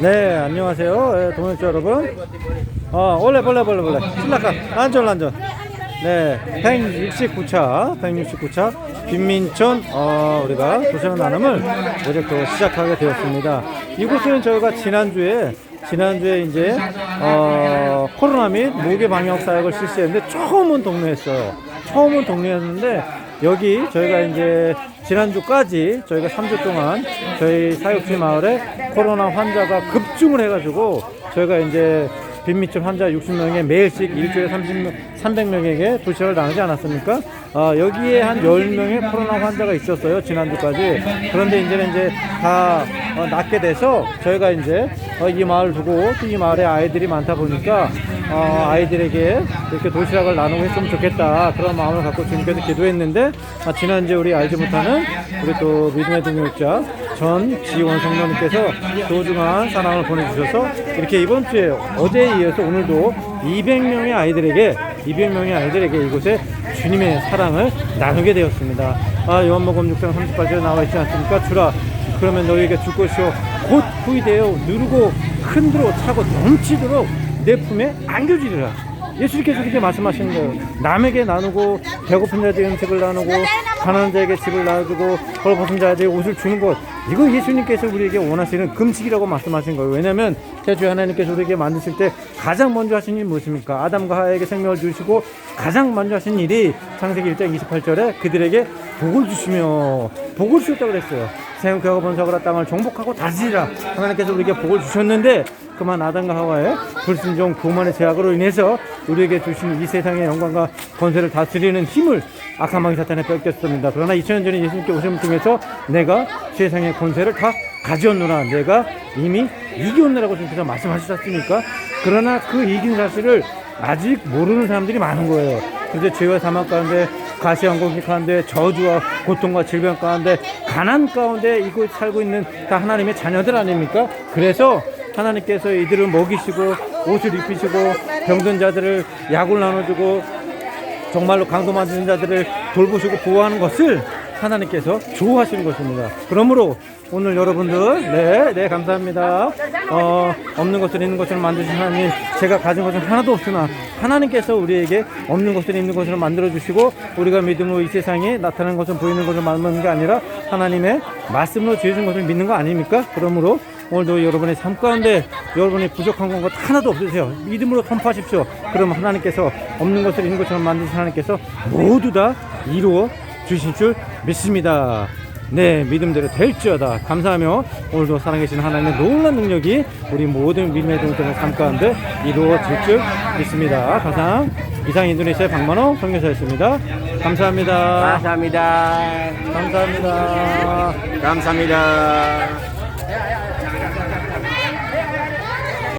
네, 안녕하세요. 예, 동역자 여러분. 어, 원래, 원래, 원래, 원래. 신라카, 란전, 란전. 네, 169차, 169차, 빈민촌, 어, 우리가 도시락 나눔을 이제 또 시작하게 되었습니다. 이곳은 저희가 지난주에, 지난주에 이제, 어, 코로나 및 무게 방역 사역을 실시했는데 처음 은 동료했어요. 처음 은 동료였는데, 여기 저희가 이제 지난주까지 저희가 3주 동안 저희 사육지 마을에 코로나 환자가 급증을 해가지고 저희가 이제 빈민촌 환자 60명에 매일씩 일주일에 30명, 300명에게 도시락을 나누지 않았습니까? 아, 여기에 한 10명의 코로나 환자가 있었어요. 지난주까지. 그런데 이제는 이제 다 어, 낫게 돼서 저희가 이제 어, 이 마을 두고 또 이 마을에 아이들이 많다 보니까 어, 아이들에게 이렇게 도시락을 나누고 했으면 좋겠다. 그런 마음을 갖고 주님께서 기도했는데 아, 지난주에 우리 알지 못하는 우리 또 믿음의 동역자 전지원 성도님께서 소중한 사랑을 보내주셔서 이렇게 이번 주에 어제에 이어서 오늘도 200명의 아이들에게 200명의 아이들에게 이곳에 주님의 사랑을 나누게 되었습니다. 아, 요한복음 6장 38절에 나와 있지 않습니까? 주라 그러면 너희에게 줄 것이요 곧 후이 되어 누르고 흔들어 차고 넘치도록 내 품에 안겨주리라. 예수님께서 그렇게 말씀하시는 거예요. 남에게 나누고 배고픈 자에게 음식을 나누고 가난한 자에게 집을 놔주고 벌벗은 자에게 옷을 주는 것 이거 예수님께서 우리에게 원하시는 금식이라고 말씀하신 거예요. 왜냐하면 태주 하나님께서 우리에게 만드실 때 가장 먼저 하신 일이 무엇입니까? 아담과 하에게 생명을 주시고 가장 먼저 하신 일이 창세기 1장 28절에 그들에게 복을 주시며 복을 주셨다고 그랬어요. 생육하고 번성하라 땅을 정복하고 다스리라 하나님께서 우리에게 복을 주셨는데 그만 아담과 하와의 불순종 교만의 제약으로 인해서 우리에게 주신 이 세상의 영광과 권세를 다스리는 힘을 악한 마귀 사탄에 뺏겼습니다. 그러나 2000년 전에 예수님께 오심을 통해서 내가 세상의 권세를 다 가지었노라 내가 이미 이기었노라고 주님께서 말씀하셨습니까? 그러나 그 이긴 사실을 아직 모르는 사람들이 많은 거예요. 그래서 죄와 사망 가운데 가시왕공기 가운데 저주와 고통과 질병 가운데 가난 가운데 이곳 살고 있는 다 하나님의 자녀들 아닙니까? 그래서 하나님께서 이들을 먹이시고 옷을 입히시고 병든 자들을 약을 나눠주고 정말로 강도 만드는 자들을 돌보시고 보호하는 것을 하나님께서 좋아하시는 것입니다. 그러므로 오늘 여러분들, 네, 네, 감사합니다. 어, 없는 것을 있는 것으로 만드신 하나님, 제가 가진 것은 하나도 없으나 하나님께서 우리에게 없는 것을 있는 것으로 만들어 주시고 우리가 믿음으로 이 세상에 나타나는 것을 보이는 것을 만드는 게 아니라 하나님의 말씀으로 지어준 것을 믿는 거 아닙니까? 그러므로 오늘도 여러분의 삶 가운데 여러분이 부족한 것 하나도 없으세요. 믿음으로 선포하십시오. 그럼 하나님께서 없는 것을 있는 것처럼 만드신 하나님께서 모두 다 이루어 주신 줄 믿습니다. 네, 믿음대로 될지어다. 감사하며 오늘도 살아계신 하나님의 놀라운 능력이 우리 모든 믿음의 동들의 삶 가운데 이루어질 줄 믿습니다. 가상 이상 인도네시아 박만호 성교사였습니다. 감사합니다. 감사합니다. 감사합니다. 감사합니다.